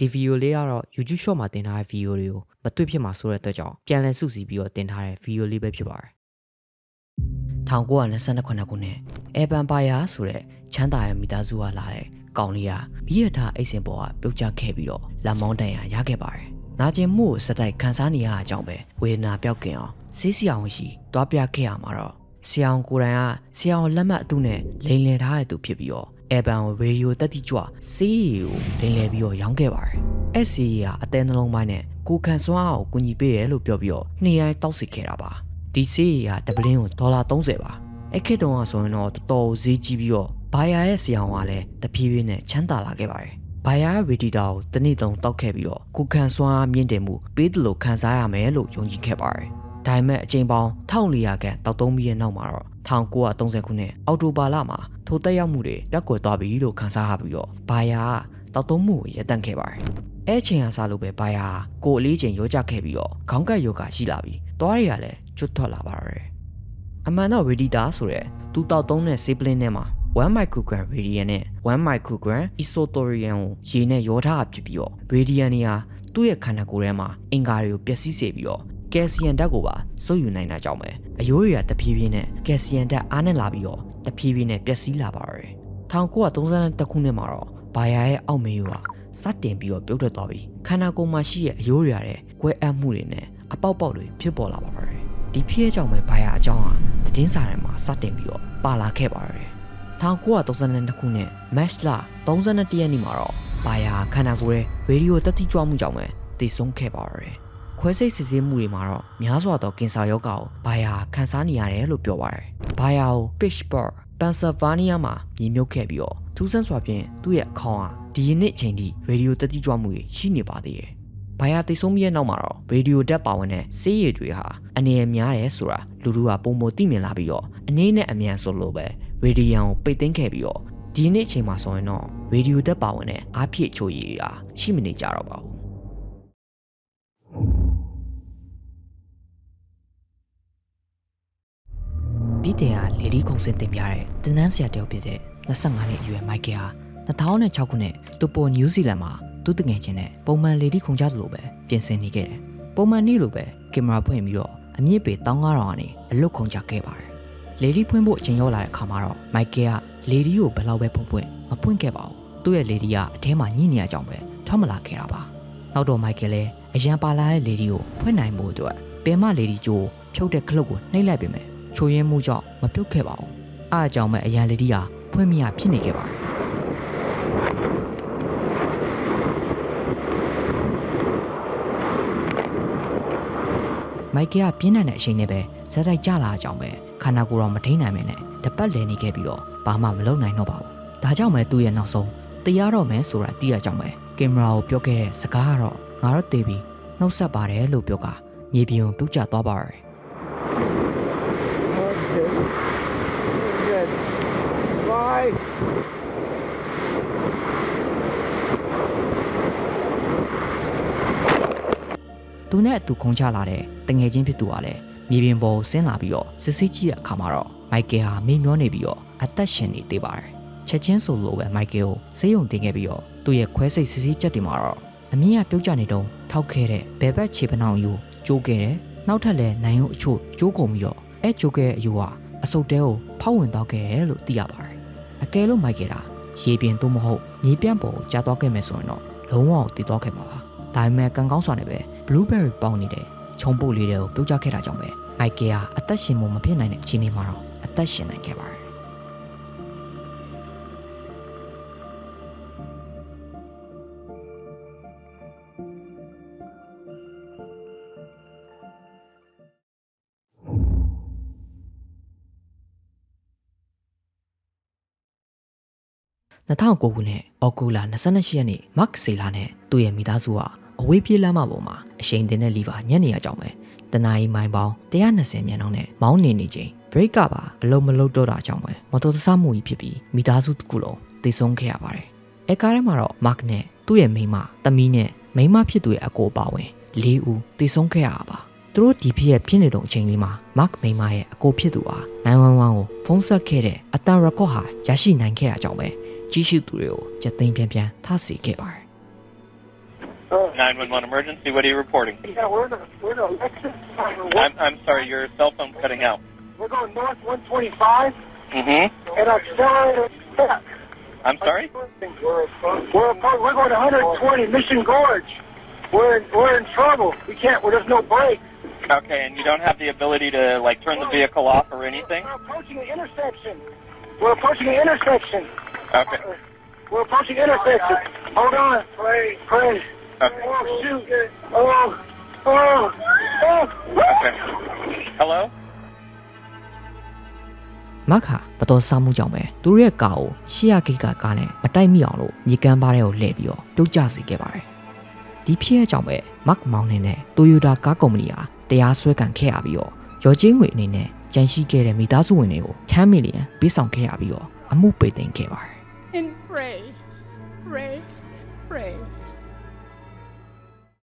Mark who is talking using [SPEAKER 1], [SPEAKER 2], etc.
[SPEAKER 1] ဒီဗီဒီယိုလေးကတော့ YouTube Short မှာတင်ထားတဲ့ဗီဒီယိုတွေကိုမတွေ့ဖြစ်မှာဆိုတဲ့အတွက်ကြောင့်ပြန်လည်စုစည်းပြီးတော့တင်ထားတဲ့ဗီဒီယိုလေးပဲဖြစ်ပါတယ်1922ခုနှစ်ခုနှစ်အေဘန်ပါယာဆိုတဲ့ချမ်းသာရဲ့မိသားစုကလာတဲ့ကောင်လေးကမိရထားအိတ်စင်ပေါ်ကပြုတ်ကျခဲ့ပြီးတော့လက်မောင်းတန်ရရခဲ့ပါတယ်။နာကျင်မှုကိုစက်တိုက်ခံစားနေရတဲ့အကြောင်းပဲဝေဒနာပြောက်ကင်အောင်ဆေးစီအောင်ရှိတွားပြခဲ့ရမှာတော့ဆရာအောင်ကိုယ်တိုင်ကဆရာအောင်လက်မှတ်အတုနဲ့လိန်လည်ထားတဲ့သူဖြစ်ပြီးတော့ အေဘန်ကိုရေဒီယိုတက်တိကြွဆေးရည်ကိုလိန်လည်ပြီးတော့ရောင်းခဲ့ပါတယ်။အဲ့ဆေးရည်ကအသေးနှလုံးပိုင်းနဲ့ကိုခံစွမ်းအောင်ကူညီပေးတယ်လို့ပြောပြီးတော့နှီးရိုင်းတောက်စီခဲ့တာပါ။ဒီဆေးရည်ကဒပလင်းကိုဒေါ်လာ30ပါ။အဲ့ခေတ်တုန်းကဆိုရင်တော့တော်တော်ဈေးကြီးပြီးတော့ဘာယာရဲ့ဆရာအောင်ကလည်းတဖြည်းဖြည်းနဲ့ချမ်းသာလာခဲ့ပါတယ်။ဘာယာရဲ့ရေဒီတာကိုတနေ့တုံတောက်ခဲ့ပြီးတော့ကိုခံစွမ်းမြင့်တင်မှုပေးတယ်လို့ခံစားရမယ်လို့ယုံကြည်ခဲ့ပါတယ်။ ဒါပေမဲ့အချိန်ပေါင်း1400ခန့်တောက်သုံးပြီးရဲ့နောက်မှာတော့1930ခုနှစ်အောက်တိုဘာလမှာထိုတက်ရောက်မှုတွေပြတ်ကွယ်သွားပြီလို့ခန်းစားရပြီးတော့ဘာယာကတောက်သုံးမှုကိုရပ်တန့်ခဲ့ပါတယ်။အဲချိန်ကစလို့ပဲဘာယာကိုအလေးချိန်ရောကြခဲ့ပြီးတော့ခေါင်းကပ်ယောဂရှိလာပြီးသွားတွေကလည်းကျွတ်ထွက်လာပါတယ်။အမှန်တော့ Redita ဆိုတဲ့သူတောက်သုံးတဲ့ Sibling နဲ့မှာ1 microgram radian နဲ့1 microgram isotorium ကိုရေနဲ့ရောထားတာဖြစ်ပြီးတော့ radian တွေဟာသူ့ရဲ့ခန္ဓာကိုယ်ထဲမှာအင်္ဂါတွေကိုပျက်စီးစေပြီးတော့ ကယ်လ်ဆီယမ်ဓာတ်ကိုပါစုပ်ယူနိုင်တာကြောင့်ပဲအယိုးတွေကတဖြည်းဖြည်းနဲ့ကယ်လ်ဆီယမ်ဓာတ်အားနဲ့လာပြီးတော့တဖြည်းဖြည်းနဲ့ပျက်စီးလာပါတယ်1932ခုနှစ်မှာတော့ဘာယာရဲ့အောက်မေးကစတင်ပြီးတော့ပြုတ်ထွက်သွားပြီးခန္ဓာကိုယ်မှာရှိတဲ့အယိုးတွေရတဲ့ကွဲအပ်မှုတွေနဲ့အပေါက်ပေါက်တွေဖြစ်ပေါ်လာပါပါတယ်ဒီဖြစ်အကြောင်းပဲဘာယာအကြောင်းဟာသတင်းစာထဲမှာစတင်ပြီးတော့ပါလာခဲ့ပါတယ်1932ခုနှစ်မတ်လ31ရက်နေ့မှာတော့ဘာယာခန္ဓာကိုယ်ရဲ့ရေဒီယိုတက်တိကြွမှုကြောင့်ပဲတည်ဆုံးခဲ့ပါတယ် ခွဲစိတ်စစ်ဆေးမှုတွေမှာတော့များစွာသောကင်ဆာရောဂါကိုဘာယာခံစားနေရတယ်လို့ပြောပါတယ်။ဘာယာကို Pittsburgh, Pennsylvania မှာညီမြုပ်ခဲ့ပြီးတော့ထူးဆန်းစွာဖြင့်သူ့ရဲ့အခေါင်းဟာဒီယနေ့အချိန်ထိရေဒီယိုတက်တိကြွမှုတွေရှိနေပါသေးတယ်။ဘာယာသိဆုံးပြီးတဲ့နောက်မှာတော့ရေဒီယိုတက်ပါဝင်တဲ့ဆေးရည်တွေဟာအနေနဲ့များတယ်ဆိုတာလူတို့ကပုံမသိမြင်လာပြီးတော့အနေနဲ့အမြန်ဆိုလို့ပဲရေဒီယံကိုပိတ်သိမ်းခဲ့ပြီးတော့ဒီနေ့အချိန်မှာဆိုရင်တော့ရေဒီယိုတက်ပါဝင်တဲ့အားဖြည့်ချိုရည်တွေဟာရှိမနေကြတော့ပါဘူး ပြည်တယ်ကလေဒီခုံစင်တင်ပြတဲ့တင်နန်းဆရာတယောက်ဖြစ်တဲ့25နှစ်အရွယ်မိုက်ကယ်ဟာ2006ခုနှစ်တူပိုနယူးဇီလန်မှာသူ့တငယ်ချင်းနဲ့ပုံမှန်လေဒီခုံကြသလိုပဲပြင်ဆင်နေခဲ့တယ်။ပုံမှန်နေ့လိုပဲကင်မရာဖွင့်ပြီးတော့အမြင့်ပေ15000ကနေအလွတ်ခုံကြခဲ့ပါတယ်။လေဒီဖွင့်ဖို့အချိန်ရောက်လာတဲ့အခါမှာတော့မိုက်ကယ်ကလေဒီကိုဘယ်လောက်ပဲဖွင့်ဖွင့်မဖွင့်ခဲ့ပါဘူး။သူ့ရဲ့လေဒီကအထဲမှာညှိနေရကြောင်းပဲထွက်မလာခဲ့တာပါ။နောက်တော့မိုက်ကယ်လည်းအရန်ပါလာတဲ့လေဒီကိုဖွင့်နိုင်ဖို့အတွက်ပင်မလေဒီကျိုးဖြုတ်တဲ့ခလုတ်ကိုနှိပ်လိုက်ပေမဲ့ ချိုရင်းမှုကြောင့်မပြုတ်ခဲ့ပါဘူး။အားအကြောင်းမဲ့အရန်လေဒီဟာဖွင့်မရဖြစ်နေခဲ့ပါတယ်။မိုက်ကယ်ကပြင်းထန်တဲ့အချိန်နဲ့ပဲဇက်တိုက်ကြလာအကြောင်းပဲခန္ဓာကိုယ်တော့မထိန်နိုင်မနဲ့တပတ်လဲနေခဲ့ပြီးတော့ဘာမှမလုပ်နိုင်တော့ပါဘူး။ဒါကြောင့်ပဲသူ့ရဲ့နောက်ဆုံးတရားတော့မယ်ဆိုတာသိရကြောင်းပဲကင်မရာကိုပြောခဲ့တဲ့စကားကတော့ငါတော့တေးပြီးနှုတ်ဆက်ပါတယ်လို့ပြောကမြေပြင်ကိုပြုတ်ကျသွားပါရယ်
[SPEAKER 2] Bye.
[SPEAKER 1] သူနဲ့အတူခုံချလာတဲ့တငယ်ချင်းဖြစ်သူကလည်းမြေပြင်ပေါ်ဆင်းလာပြီးတော့စစ်စစ်ကြည့်တဲ့အခါမှာတော့မိုက်ကယ်ဟာမေ့မျောနေပြီးတော့အသက်ရှင်နေသေးပါတယ်ချက်ချင်းဆိုလိုပဲမိုက်ကယ်ကိုဆေးရုံတင်ခဲ့ပြီးတော့သူ့ရဲ့ခွဲစိတ်စစ်စစ်ချက်တွေမှာတော့အမြင့်ကပြုတ်ကျနေတော့ထောက်ခဲတဲ့ဘယ်ဘက်ခြေပနှောင်ယူကျိုးခဲ့တယ်နောက်ထပ်လည်းနိုင်ရုံအချို့ကျိုးကုန်ပြီးတော့အဲကျိုးခဲ့တဲ့အယူဟာအဆုတ်တဲကိုဖောက်ဝင်သွားခဲ့တယ်လို့သိရပါတယ် အကယ်လို့မိုက်ကယ်တာရေပြင်သို့မဟုတ်မြေပြန့်ပေါ်ကိုကြာသွားခဲ့မယ်ဆိုရင်တော့လုံးဝတည်သွားခဲ့မှာပါဒါပေမဲ့ကံကောင်းစွာနဲ့ပဲ blueberry ပေါင်းနေတဲ့ခြုံပုတ်လေးတွေကိုပြုတ်ကျခဲ့တာကြောင့်ပဲမိုက်ကယ်ဟာအသက်ရှင်မှုမဖြစ်နိုင်တဲ့အခြေအနေမှာတော့အသက်ရှင်နိုင်ခဲ့ပါတယ် 2009ခုနှစ်အော်ဂူလာ28ရက်နေ့မတ်ဆေလာနဲ့သူ့ရဲ့မိသားစုဟာအဝေးပြေးလမ်းမပေါ်မှာအရှိန်တင်တဲ့လီဗာညံ့နေရကြောင်းပဲတနာရီမိုင်ပေါင်း120မြန်နှုန်းနဲ့မောင်းနေနေချိန် break ကပါအလုံးမလုံးတော့တာကြောင့်ပဲမတော်တဆမှုကြီးဖြစ်ပြီးမိသားစုတစ်ခုလုံးတည်ဆုံးခဲ့ရပါတယ်အဲကားထဲမှာတော့ Mark နဲ့သူ့ရဲ့မိန်းမသမီးနဲ့မိန်းမဖြစ်သူရဲ့အကိုအပါဝင်၄ဦးတည်ဆုံးခဲ့ရတာပါသူတို့ဒီဖြစ်ရဖြစ်နေတဲ့အချိန်လေးမှာ Mark မိန်းမရဲ့အကိုဖြစ်သူဟာ911ကိုဖုန်းဆက်ခဲ့တဲ့အတန် record ဟာရရှိနိုင်ခဲ့တာကြောင့်ပဲ ကြီးစုသူတွေကိုကြက်သိမ်းပြန်ပြန်ထားစီခဲ့ပါတယ်
[SPEAKER 2] Uh,
[SPEAKER 3] 911 emergency. What are you reporting?
[SPEAKER 2] yeah, we're in a, we're in a Lexus.
[SPEAKER 3] I'm, I'm sorry, your cell phone's cutting out.
[SPEAKER 2] We're going north 125,
[SPEAKER 3] Mm-hmm.
[SPEAKER 2] and accelerated stuck.
[SPEAKER 3] I'm sorry?
[SPEAKER 2] We're we're apart- we're going 120 Mission Gorge. We're in, we're in trouble. We can't. Well, there's no brake.
[SPEAKER 3] Okay, and you don't have the ability to, like, turn the vehicle off or anything?
[SPEAKER 2] We're approaching an intersection. We're approaching an intersection.
[SPEAKER 3] Okay.
[SPEAKER 2] We're approaching intersection. Hold on. Pray. Pray.
[SPEAKER 3] Okay.
[SPEAKER 2] Oh shoot. Oh. Oh. Oh.
[SPEAKER 3] Okay. Hello?
[SPEAKER 1] မခါမတော်စားမှုကြောင့်ပဲသူတို့ရဲ့ကာကိုရှေ့ရဂိတ်ကကားနဲ့မတိုက်မိအောင်လို့ညီကမ်းပါးတဲ့ကိုလှည့်ပြီးတော့ပြုတ်ကျစေခဲ့ပါတယ်ဒီဖြစ်ရကြောင့်ပဲမက်မောင်နေနဲ့တိုယိုတာကားကုမ္ပဏီဟာတရားစွဲခံခဲ့ရပြီးတော့ရော်ချင်းငွေအနေနဲ့ကြန့်ရှိခဲ့တဲ့မိသားစုဝင်တွေကို10မီလီယံပေးဆောင်ခဲ့ရပြီးတော့အမှုပိတ်သိမ်းခဲ့ပါတယ်
[SPEAKER 4] and pray, pray, pray